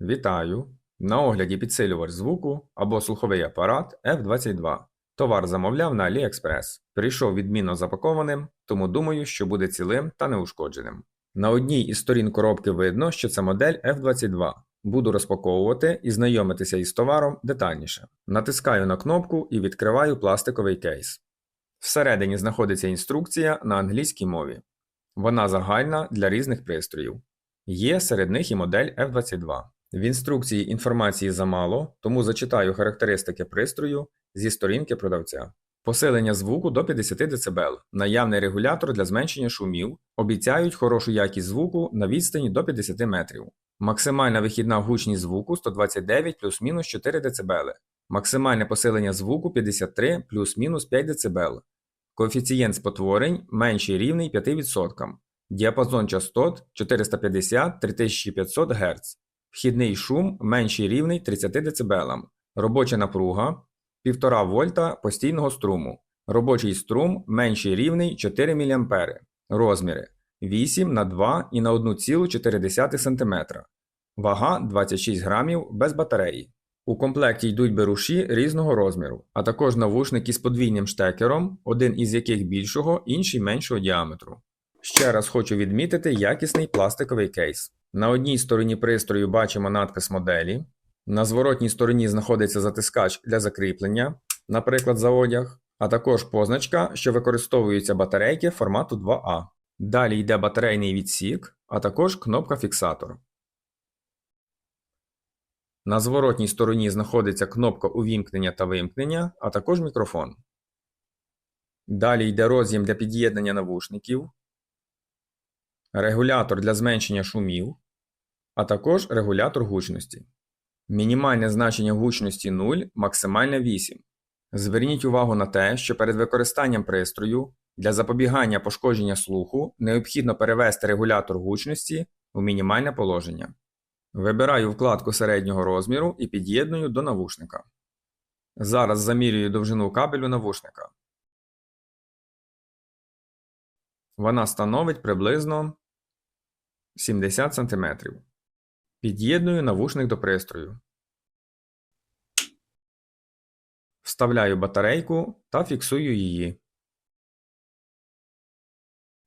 Вітаю! На огляді підсилювач звуку або слуховий апарат F22. Товар замовляв на AliExpress. Прийшов відмінно запакованим, тому думаю, що буде цілим та неушкодженим. На одній із сторін коробки видно, що це модель F22. Буду розпаковувати і знайомитися із товаром детальніше. Натискаю на кнопку і відкриваю пластиковий кейс. Всередині знаходиться інструкція на англійській мові. Вона загальна для різних пристроїв. Є серед них і модель F22. В інструкції інформації замало, тому зачитаю характеристики пристрою зі сторінки продавця. Посилення звуку до 50 дБ, наявний регулятор для зменшення шумів, обіцяють хорошу якість звуку на відстані до 50 метрів. Максимальна вихідна гучність звуку 129 плюс-мінус 4 дБ. Максимальне посилення звуку 53 плюс-мінус 5 дБ. Коефіцієнт спотворень менший рівний 5%. Діапазон частот 450-3500 Гц. Вхідний шум менший рівний 30 дБ. Робоча напруга 1,5 вольта постійного струму. Робочий струм менший рівний 4 мА. Розміри 8 на 2 і на 1,4 см. Вага 26 грамів без батареї. У комплекті йдуть беруші різного розміру, а також навушники з подвійним штекером, один із яких більшого, інший меншого діаметру. Ще раз хочу відмітити якісний пластиковий кейс. На одній стороні пристрою бачимо надпис моделі, на зворотній стороні знаходиться затискач для закріплення, наприклад, за одяг, а також позначка, що використовуються батарейки формату 2А. Далі йде батарейний відсік, а також кнопка фіксатор. На зворотній стороні знаходиться кнопка увімкнення та вимкнення, а також мікрофон. Далі йде роз'єм для під'єднання навушників, регулятор для зменшення шумів, а також регулятор гучності. Мінімальне значення гучності 0, максимальне 8. Зверніть увагу на те, що перед використанням пристрою для запобігання пошкодження слуху необхідно перевести регулятор гучності у мінімальне положення. Вибираю вкладку середнього розміру і під'єдную до навушника. Зараз замірюю довжину кабелю навушника. Вона становить приблизно 70 см. Під'єдную навушник до пристрою. Вставляю батарейку та фіксую її.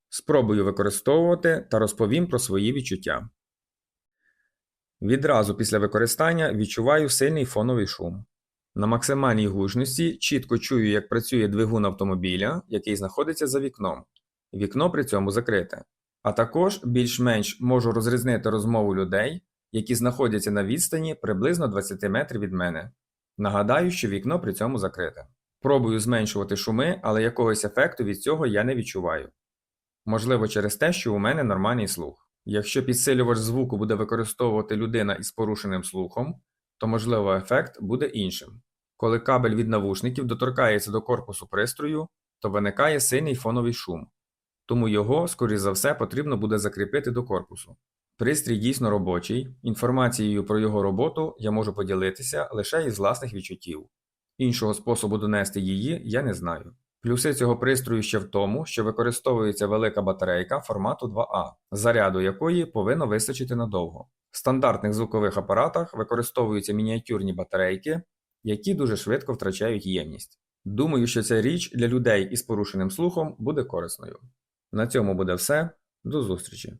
Спробую використовувати та розповім про свої відчуття. Відразу після використання відчуваю сильний фоновий шум. На максимальній гучності чітко чую, як працює двигун автомобіля, який знаходиться за вікном. Вікно при цьому закрите. А також більш-менш можу розрізнити розмову людей, які знаходяться на відстані приблизно 20 метрів від мене. Нагадаю, що вікно при цьому закрите. Пробую зменшувати шуми, але якогось ефекту від цього я не відчуваю. Можливо, через те, що у мене нормальний слух. Якщо підсилювач звуку буде використовувати людина із порушеним слухом, то можливо ефект буде іншим. Коли кабель від навушників доторкається до корпусу пристрою, то виникає сильний фоновий шум, тому його, скоріш за все, потрібно буде закріпити до корпусу. Пристрій дійсно робочий, інформацією про його роботу я можу поділитися лише із власних відчуттів. Іншого способу донести її я не знаю. Плюси цього пристрою ще в тому, що використовується велика батарейка формату 2А, заряду якої повинно вистачити надовго. В стандартних звукових апаратах використовуються мініатюрні батарейки, які дуже швидко втрачають ємність. Думаю, що ця річ для людей із порушеним слухом буде корисною. На цьому буде все. До зустрічі!